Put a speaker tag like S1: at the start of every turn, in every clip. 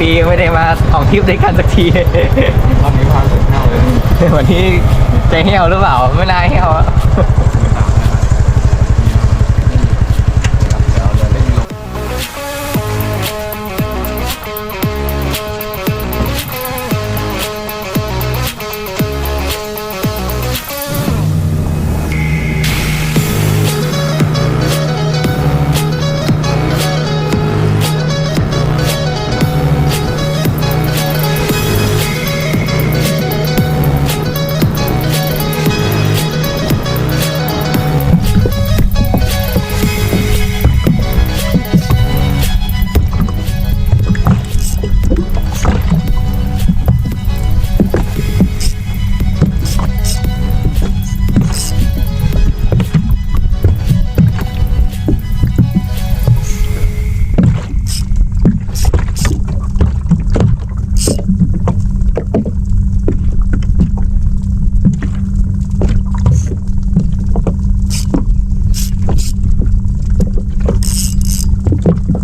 S1: กับน้องโอเป็นปีไม่ได้มาออกทริปด้วยกันสักที
S2: รอบนี้พาสุดเข้าเลย
S1: วันนี้ใจเหี่ยวหรือเปล่าไม่น่าเหี่ยวอะ
S2: เดี๋ยว Thank you.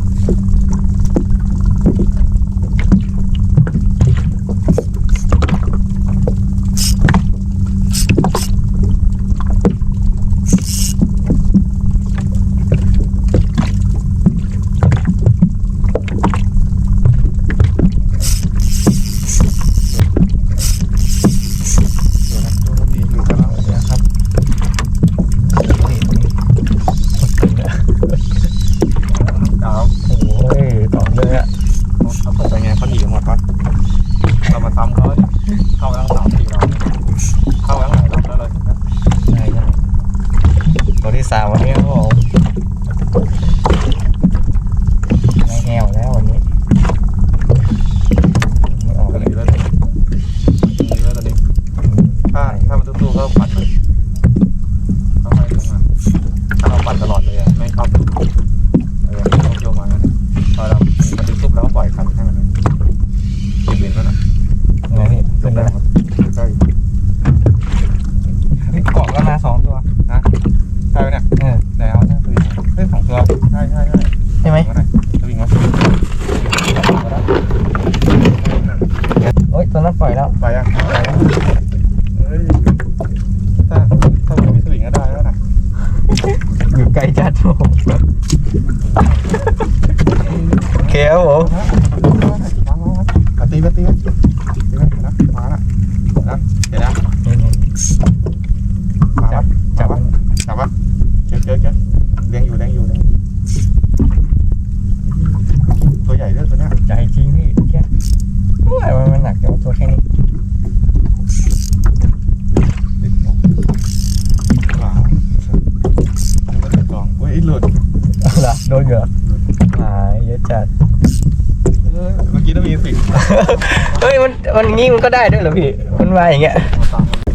S2: มั
S1: นมัน
S2: งี้มันก็
S1: ได้
S2: ด้ว
S1: ยเหรอพี่มันมาอย่างเงี้ย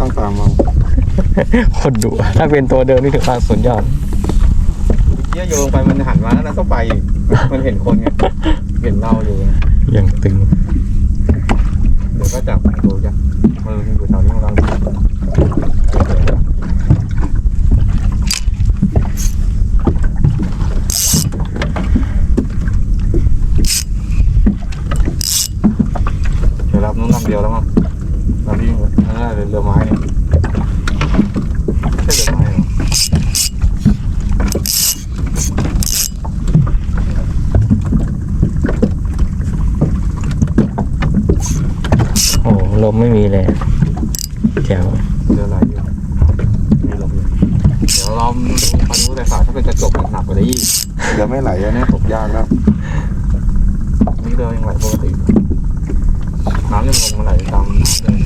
S2: ต้องตามมอง
S1: คนดุถ้าเป็นตัวเดิมนี่ถือว่าสุดยอด
S2: เยี่ยโยงไปมันหันมาแล้วต้องไปอีกมันเห็นคนไงเห็นเราอยู่ไง
S1: อย่างตึง
S2: เดี๋ยวก็จับดูจ้ะมันอยู่แถวนี้ของเราเดี๋ยวรับนู้นลำเดียวแล้วมั้งลำที่นั่นน่ะเรือไม้เนี่ย ใช่เรือไม้เหรอ
S1: โอ้โหลมไม่มีเลยแจ๋ว
S2: เรืออะไรอยู่มีลมอยู่เดี๋ยวเราดูไปดูแต่สายถ้าเป็นกระจกหนักกว่านี้อีกเรือไม่ไหลอันเนี้ยตกยากแล้วนี่เรือยังไหลปกติน้ำยังลงมาไหลตามน้ำเลย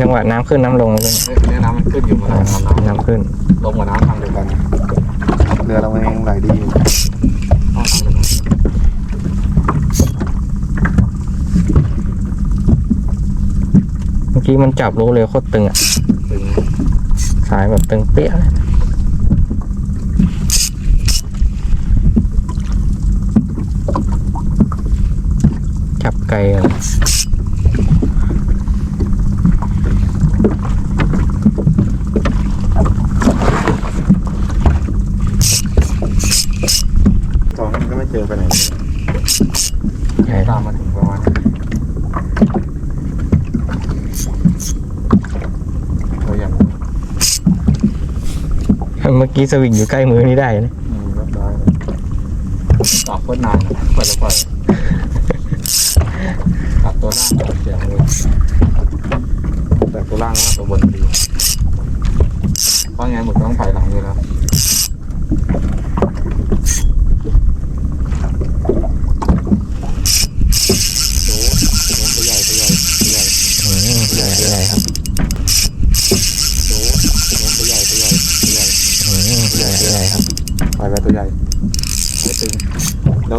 S1: จังหวะน้ำขึ้นน้ำลงเลย
S2: เฮ้ยเนี่ยน้ำมันขึ้นอยู่มาไหลตามน้ำ
S1: น้ำขึ้น
S2: ลงกับน้ำทางเดียวกันเรือเราเองไหลดีอยู่ต้องทางเดียวกัน
S1: เมื่อกี้มันจับรู้เลยโคตรตึงอะ
S2: ถึง
S1: สายแบบตึงเปี้ยเลยจับไกลอะ
S2: ดินไปไหนตามมาถึงประมาณ
S1: ตัวอ
S2: ย่าง
S1: เมื่อกี้สวิงอยู่ใกล้มือนี่ได้นะ
S2: อืรับได้ตอบโคตรนานนะกว่าจปล่อยตัดตัวล่างตัดเสียงเลยแต่ตัวล่างว่ตัวบนดีเพราะงั้นผมต้องไปหลังอยู่แล้ว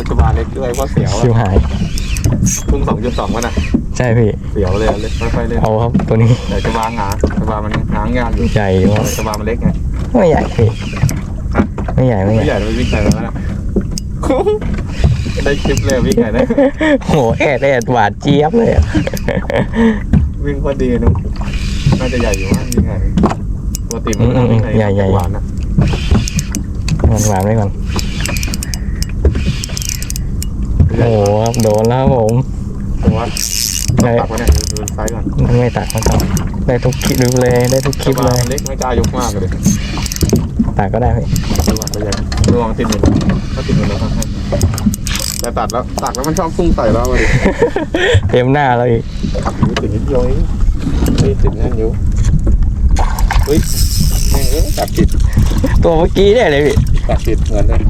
S2: แล้วจะบาเล็กด้วยเพราะเสียว
S1: ชิว
S2: อะ
S1: หาย
S2: พุ่งสองจุดสองวะน่ะ
S1: ใช่พี่
S2: เสียวเลยอะเล็กค่อยๆเล่น
S1: เอาครับตัวนี้
S2: แต่จะบางหาจะบามันง้างยากอยู่
S1: ใหญ่อยู่ครับ
S2: จะบามันเล็กไง
S1: ไม่ใหญ่พี่ไม่ใหญ่ไม่
S2: ไม่
S1: ให
S2: ให
S1: ญ่
S2: ญ่เลยวิ่งไปแล้วนะได้คลิปเลยวิ่งไงได้
S1: โหแอดแอดหวานเจี๊ยบเลยอะ
S2: วิ่งพอดีนุ๊กน่าจะใหญ่อยู่มั้งวิ่งไงปกติมันต้องวิ่งไงหวานนะ
S1: หวานหวานไว้ก่อน โอ้โหครับโดนแล้วครับผม
S2: ผมว่าตักไว้เนี่ยดูไซส์ก่อน
S1: ไม่ตักไม่ตักได้ทุกคลิปเลย ได้ทุกคลิปเลย
S2: เล็กไม่กล้ายกมากเลย
S1: ตักก็ได้พี่
S2: ระวังตัวใหญ่ระวังติดมือก็ติดมือแล้วครับแต่ตัดแล้วตักแล้วมันชอบพุ่งใส่เราเลย
S1: เต็มหน้าเราอีก
S2: ติดนิดเดียวเองเฮ้ยติดแน่นอยู่เฮ้ยแม่งเอ้ยตัดผิด
S1: ตัวเมื่อกี้เนี่ยเลยพี่
S2: ตัดผิดเหมือนเลย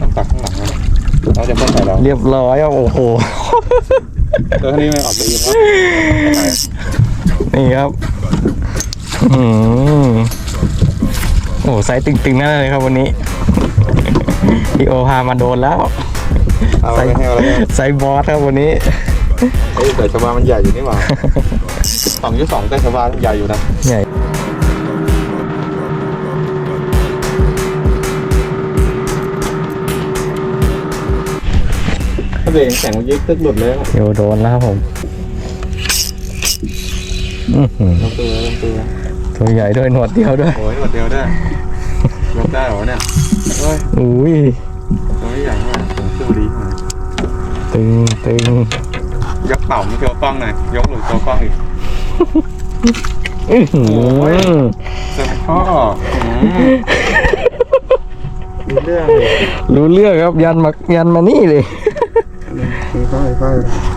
S2: ต้องตัดข้างหลังนะ เราจะพุ่งใส่เรา
S1: เรียบร้อยครับโอ้โห
S2: ตัวนี้ไม่ออกดีนะ
S1: นี่ครับอืมโอ้ไซส์ตึงๆนั่นเลยครับวันนี้พี่โอพามาโดนแล้ว
S2: เอาไปให้อะไร
S1: ไซส์บอสครับวันนี้
S2: เฮ้ยแต่ชาวบ้านมันใหญ่อยู่นี่หว่าสองยุสองแต่ชาวบ้านใหญ่อยู่นะ
S1: ใหญ่
S2: เบรกแข็งมันยึดตึกหลุดเลยอะ
S1: เดี๋ยวโดนแล้วครับผมอื้อหือ
S2: ต้องตัวต้องตัว
S1: ตัวใหญ่ด้วยหนวดเดียวด้วย
S2: โอ้ยหมดเดียวได้ยกได้เหรอเนี่ยเฮ้ย
S1: อุ้ย
S2: ตัวไม่ใหญ่มากผมสู้ดีมาก
S1: ตึงตึง
S2: ยกเต่ามันโชว์กล้องหน่อยยกหลุดโชว์กล้องอีก
S1: อื้อหือ
S2: เสร็จพ่ออืมมีเรื่องเลย
S1: รู้เรื่องครับยันมายันมานี่เลย
S2: ค่อยค่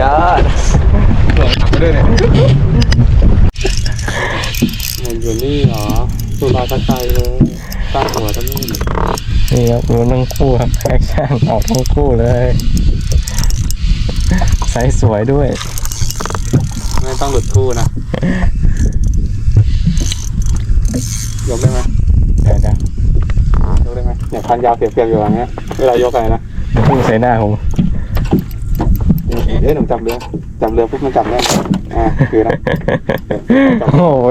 S2: ยอดหลงหักไปด้วยเนี่ยมันอยู่นี่เห
S1: รอ
S2: สุราตะไคร้เลยตั้งหัวตั้งนู่น
S1: นี่ครับดูทั้งคู่ครับแอคชั่นออกทั้งคู่เลยใส่สวยด้วย
S2: ไม่ต้องหลุดคู่นะยกได้ไหม
S1: เดี๋ยวเดี๋ย
S2: กได้ไหมเนี่ยพันยาวเสียบๆอยู่อย่างเงี้ยเวลายกอะไรนะ
S1: พุ่งใส่หน้าผม
S2: เอ้ยหนุ่มจับเรือจับเรือปุ๊บมันจับแน่นอ่าคือนะ
S1: โอ้โห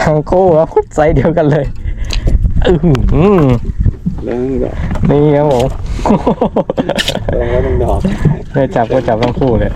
S1: ทั้งคู่ครับไซส์เดียวกันเลยอื้อหือ
S2: เรื่องดอก
S1: นี่ครับผม
S2: เรื่องแล้วหนึ่งดอก
S1: ได้จับก็จับทั้งคู่เลย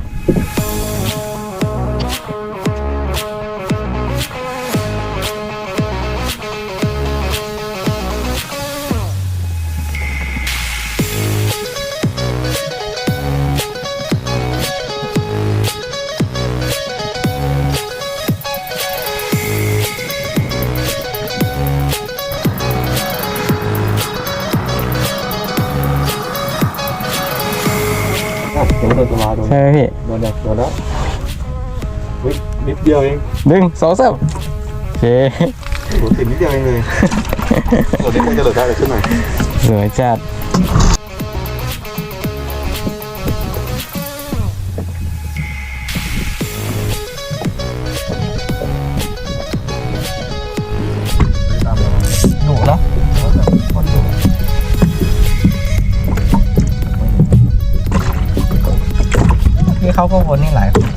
S2: อะเดี๋ยวโดนสมาโดน
S1: ใช่ไหมพี่
S2: โดนแล้วโดนแล้ววินิดเดียวเอง
S1: หนึ่งสองสามโอเค
S2: โหติดนิดเดียวเองเลยตัวนี้มันจะหลุดได้เลยขึ้นหน่อย
S1: สวยจัด ก็วนนี่หลายคน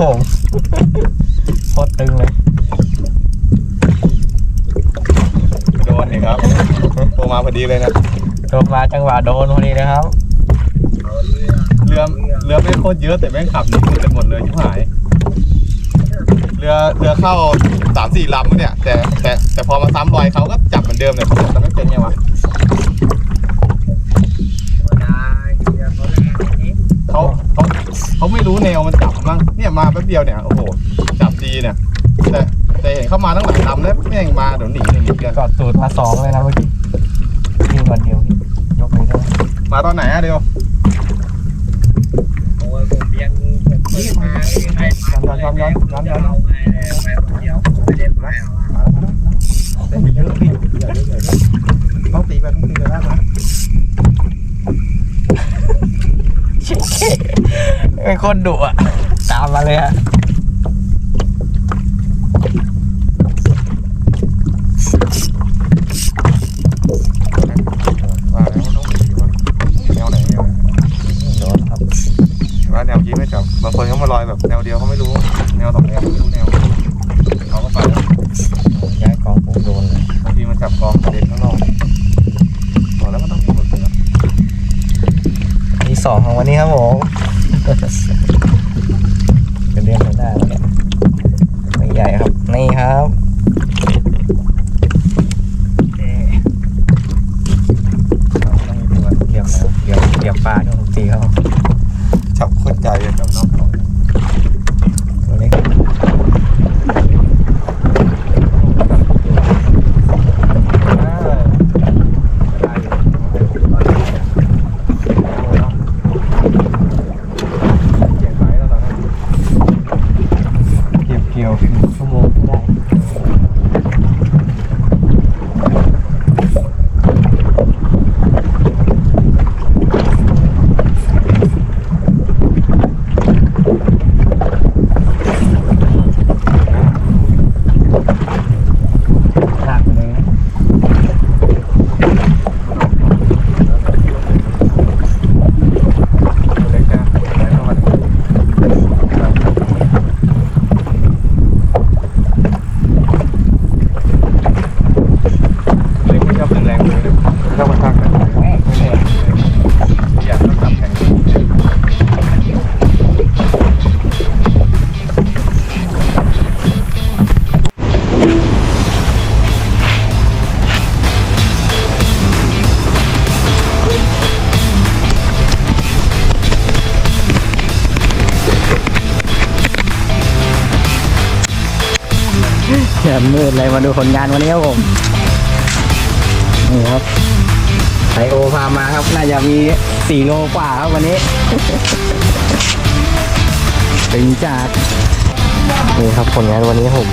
S1: ผม
S2: โค
S1: ตรตึงเลย
S2: โดนนี่ครับโทรมาพอดีเลยนะ
S1: โดนมาจังหวะโดนพอดีนะครับ
S2: เรือเรือไม่โคตรเยอะแต่แม่งขับหนีกันหมดเลยชิบหาย เรือเรือเข้าสามสี่ลำเนี่ย แต่แต่แต่พอมาซ้ำรอยเขาก็จับเหมือนเดิมเลยแต่ไม่เป็นไงวะเขาเขาเขาไม่รู้แนวมันจับมั้ง เนี่ยมาแป๊บเดียวเนี่ยโอ้โหจับดีเนี่ยแต่แต่เห็นเข้ามาตั้งหลายลำแล้วแม่งมาเดี๋ยวหนีหนีกัน
S1: กอดตูดมาสองเลยนะเมื่อกี้ยิงวันเดียวพี่ยกไปได้ไหม
S2: มาตอนไหนอะเดียว
S3: โอ้ยผมยังผมเปิดมาไม่มีใครมาเลยเนี่ยผมจะเอาไงเลยเอาไปคนเดียวไม่ได้ไปเอาอะ
S2: แต่มีเยอะพี่เยอะเยอะต้องตีไปต้องตีไปได้ไหม
S1: เป็นคนดุอะ ตามมาเลยฮะ ดเลยมาดูผลงานวันนี้ครับผม นี่ครับไทโอพามาครับ น่าจะมีสี่โลกว่าครับวันนี้ถึงจากนี่ครับผลงานวันนี้ครับผม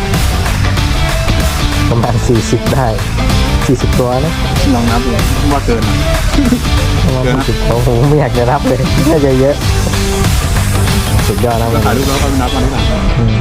S1: ประมาณสี่สิบได้สี่สิบตัวนะ
S2: ลองนับเลยว่าเกินอะ
S1: ประมาณ
S2: เกิน
S1: สี่
S2: นะ
S1: สิบตัวผมไม่อยากจะนับเลยน่าจะเยอะสุดยอดนะวัน
S2: ถ่ายรู
S1: นี้
S2: ปแล้วก็นับมาได้ไหม
S1: อืม